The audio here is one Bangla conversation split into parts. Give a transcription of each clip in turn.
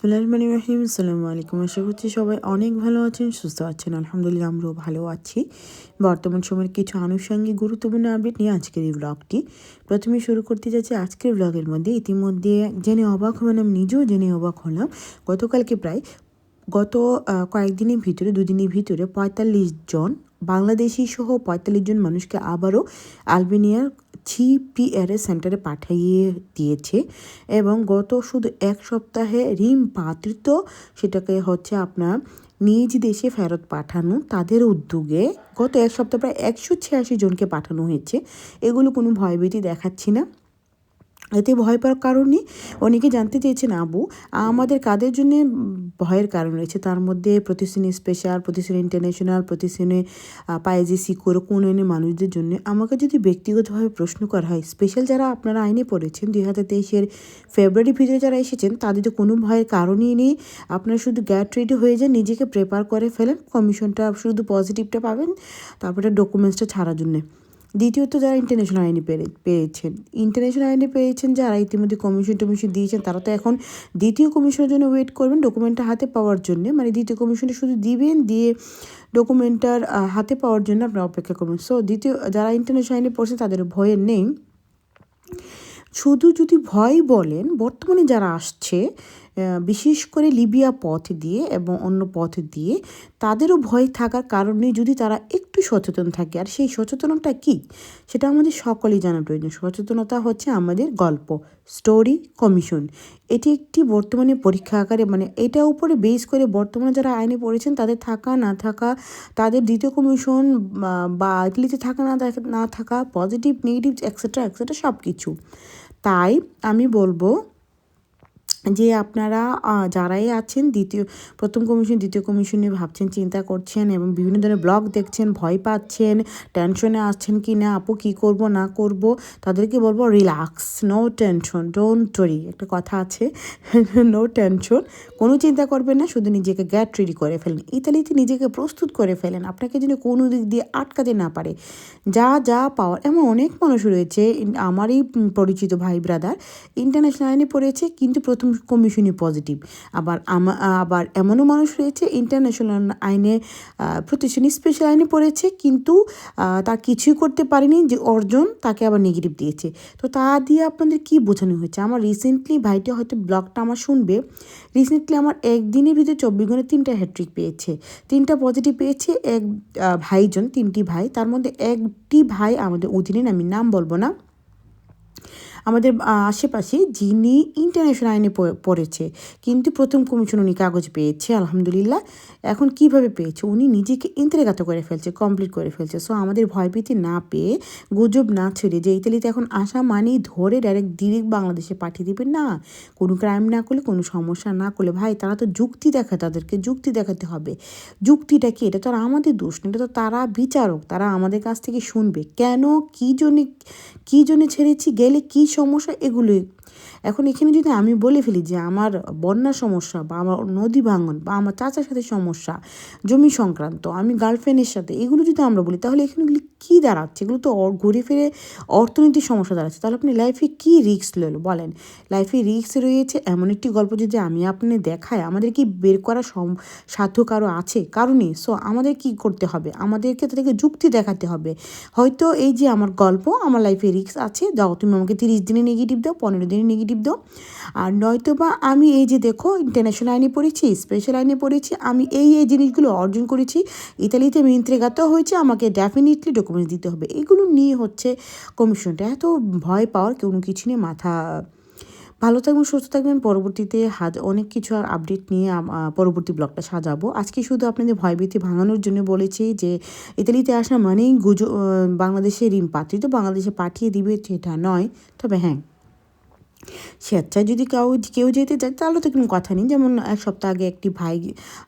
রহমান রহিম। আসসালামু আলাইকুম আশা করছি সবাই অনেক ভালো আছেন, সুস্থ আছেন। আলহামদুলিল্লাহ, আমরাও ভালো আছি। বর্তমান সময়ের কিছু আনুষঙ্গিক গুরুত্বপূর্ণ আপডেট নিয়ে আজকের এই ব্লগটি প্রথমে শুরু করতে যাচ্ছি আজকের ব্লগের মধ্যে। ইতিমধ্যে জেনে অবাক আমি নিজেও জেনে অবাক হলাম। গতকালকে প্রায় গত কয়েকদিনের ভিতরে, দুদিনের ভিতরে পঁয়তাল্লিশ জন বাংলাদেশি সহ পঁয়তাল্লিশ জন মানুষকে আবারও আলবেনিয়ার সিপিআরএ সেন্টারে পাঠিয়ে দিয়েছে এবং গত শুধু এক সপ্তাহে রিম পাত্রিত সেটাকে হচ্ছে আপনার নিজ দেশে ফেরত পাঠানো, তাদের উদ্যোগে গত এক সপ্তাহ প্রায় একশো ছিয়াশি জনকে পাঠানো হয়েছে। এগুলো কোনো ভয়ভীতি দেখাচ্ছি না। এতে ভয় পাওয়ার কারণে অনেকে জানতে চেয়েছেন, আবু, আমাদের কাদের জন্য ভয়ের কারণ রয়েছে? তার মধ্যে প্রতিশ্রুতি স্পেশাল প্রতিশ্রুতি ইন্টারন্যাশনাল প্রতিশ্রুতি পাইজি, সিকিউর, কোন আইনের মানুষদের জন্য? আমাকে যদি ব্যক্তিগতভাবে প্রশ্ন করা হয় স্পেশাল যারা আপনারা আইনে পড়েছেন, দুই হাজার তেইশের ফেব্রুয়ারি ভিতরে যারা এসেছেন, তাদের তো কোনো ভয়ের কারণই নেই। আপনারা শুধু গ্যাট রেডি হয়ে যান, নিজেকে প্রেপার করে ফেলেন কমিশনটা শুধু পজিটিভটা পাবেন, তারপরে ডকুমেন্টসটা ছাড়ার জন্যে। দ্বিতীয়ত যারা ইন্টারন্যাশনাল আইনে পেয়েছেন। ইন্টারন্যাশনাল আইনে পেয়েছেন যারা, ইতিমধ্যে কমিশন টমিশন দিয়েছেন, তারা তো এখন দ্বিতীয় কমিশনের জন্য ওয়েট করবেন ডকুমেন্টটা হাতে পাওয়ার জন্য। মানে দ্বিতীয় কমিশনটা শুধু দিবেন, দিয়ে ডকুমেন্টটার হাতে পাওয়ার জন্য আপনারা অপেক্ষা করবেন। সো দ্বিতীয়, যারা ইন্টারন্যাশনাল আইনে পড়ছে, তাদের ভয়ের নেই। শুধু যদি ভয় বলেন, বর্তমানে যারা আসছে বিশেষ করে লিবিয়া পথ দিয়ে এবং অন্য পথ দিয়ে তাদেরও ভয় থাকার কারণে যদি তারা একটু সচেতন থাকে, আর সেই সচেতনতা কি? সেটা আমাদের সকলেই জানা প্রয়োজন। সচেতনতা হচ্ছে আমাদের গল্প স্টোরি কমিশন এটি একটি বর্তমানে পরীক্ষা আকারে মানে এটা উপরে বেস করে বর্তমানে যারা আইনে পড়েছেন, তাদের থাকা, না থাকা, তাদের দ্বিতীয় কমিশন বা- ইটালিতে থাকা, না না থাকা পজিটিভ নেগেটিভ এক্সেট্রা এক্সেট্রা সব কিছু তাই আমি বলব যে আপনারা যারাই আছেন, দ্বিতীয়, প্রথম কমিশন, দ্বিতীয় কমিশনে ভাবছেন, চিন্তা করছেন এবং বিভিন্ন ধরনের ব্লগ দেখছেন, ভয় পাচ্ছেন, টেনশনে আসছেন কি না, আপু কী করব, না করব, তাদেরকে বলব, relax, no tension, don't worry একটা কথা আছে, নো টেনশন, কোনো চিন্তা করবেন না, শুধু নিজেকে গ্যাট রেডি করে ফেলেন। ইতালিতে নিজেকে প্রস্তুত করে ফেলেন, আপনাকে যেন কোনো দিক দিয়ে আটকাতে না পারে। যা যা পাওয়ার, এমন অনেক মানুষ রয়েছে আমারই পরিচিত ভাই ব্রাদার ইন্টারন্যাশনাল আইনে পড়েছে, কিন্তু প্রথম কমিশনই পজিটিভ আবার আবার এমনও মানুষ রয়েছে ইন্টারন্যাশনাল আইনে আহ, প্রতিষ্ঠানে স্পেশাল আইনে পড়েছে কিন্তু তার কিছুই করতে পারেনি যে অর্জন তাকে আবার নেগেটিভ দিয়েছে। তো তা দিয়ে আপনাদের কি বোঝানো হয়েছে? আমার রিসেন্টলি ভাইটা হয়তো ব্লগটা আমার শুনবে। রিসেন্টলি আমার একদিনের ভিতরে চব্বিশ ঘণ্টা তিনটা হ্যাট্রিক পেয়েছে। তিনটা পজিটিভ পেয়েছে এক ভাইজন তিনটি ভাই তার মধ্যে একটি ভাই আমাদের অধীনে আমি নাম বলব না আমাদের আশেপাশে যিনি ইন্টারন্যাশনাল আইনে পড়েছে, কিন্তু প্রথম কমিশন উনি কাগজ পেয়েছে, আলহামদুলিল্লাহ। এখন কীভাবে পেয়েছে? উনি নিজেকে ইন্তেরাগাত করে ফেলছে কমপ্লিট করে ফেলছে। সো আমাদের ভয়ভীতি না পেয়ে, গুজব না ছেড়ে যে ইতালিতে এখন আসা মানেই ধরে ডাইরেক্ট ডিরেক্ট বাংলাদেশে পাঠিয়ে দিবে। না, কোনো ক্রাইম না করলে, কোনো সমস্যা না করলে, ভাই, তারা তো যুক্তি দেখায় তাদেরকে, যুক্তি দেখাতে হবে। যুক্তিটা কি? এটা তো আর আমাদের দোষ না, এটা তো তারা বিচারক, তারা আমাদের কাছ থেকে শুনবে। কেন, কী জন্যে কী জন্যে ছেড়েছি, গেলে কী সমস্যা এগুলোই। এখন এখানে যদি আমি বলে ফেলি যে আমার বন্যা সমস্যা বা আমার নদী ভাঙন বা আমার চাচার সাথে সমস্যা, জমি সংক্রান্ত, আমি গার্লফ্রেন্ডের সাথে, এগুলো যদি আমরা বলি, তাহলে এখানেগুলি কী দাঁড়াচ্ছে? এগুলো তো ঘুরে ফিরে অর্থনৈতিক সমস্যা দাঁড়াচ্ছে। তাহলে আপনি লাইফে কী রিস্ক লইল বলেন? লাইফে রিস্ক রয়েছে এমন একটি গল্প যদি আমি আপনি দেখাই, আমাদের কি বের করা সম সাধ্য কারও আছে? কারণে সো আমাদের কি করতে হবে? আমাদেরকে তাদেরকে যুক্তি দেখাতে হবে। হয়তো এই যে আমার গল্প, আমার লাইফে রিস্ক আছে দাও তুমি আমাকে তিরিশ দিনে নেগেটিভ দাও, পনেরো দিনে নেগেটিভ দাও। আর নয়তো বা আমি এই যে দেখো ইন্টারন্যাশনাল আইনে পড়েছি স্পেশাল আইনে পড়েছি, আমি এই এই জিনিসগুলো অর্জন করেছি। ইতালিতে আমি হয়েছে, আমাকে ডেফিনেটলি ডকুমেন্টস দিতে হবে। এগুলো নিয়ে হচ্ছে কমিশনটা এত ভয় পাওয়ার কোনো কিছু নিয়ে মাথা ভালো থাকবেন, সুস্থ থাকবেন। পরবর্তীতে হাজ অনেক কিছু আর আপডেট নিয়ে পরবর্তী ব্লগটা সাজাবো। আজকে শুধু আপনাদের ভয়ভীতি ভাঙানোর জন্য বলেছি যে, ইতালিতে আসা মানেই গুজো বাংলাদেশে ঋণ পাত্রিত বাংলাদেশে পাঠিয়ে দিবে সেটা নয়, তবে হ্যাঁ। স্বেচ্ছায় যদি কেউ কেউ যেতে চায়, তাহলে তো কোনো কথা নেই। যেমন এক সপ্তাহ আগে একটি ভাই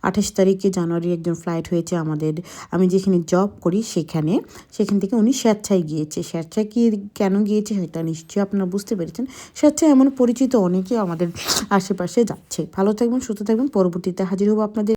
আঠাশ তারিখে জানুয়ারি একজন ফ্লাইট হয়েছে আমাদের। আমি যেখানে জব করি সেখানে, সেখান থেকে উনি স্বেচ্ছায় গিয়েছে। স্বেচ্ছায় কি কেন গিয়েছে সেটা নিশ্চয়ই আপনারা বুঝতে পেরেছেন। স্বেচ্ছায় এমন পরিচিত অনেকে আমাদের আশেপাশে যাচ্ছে। ভালো থাকবেন, সুস্থ থাকবেন। পরবর্তীতে হাজির হব আপনাদের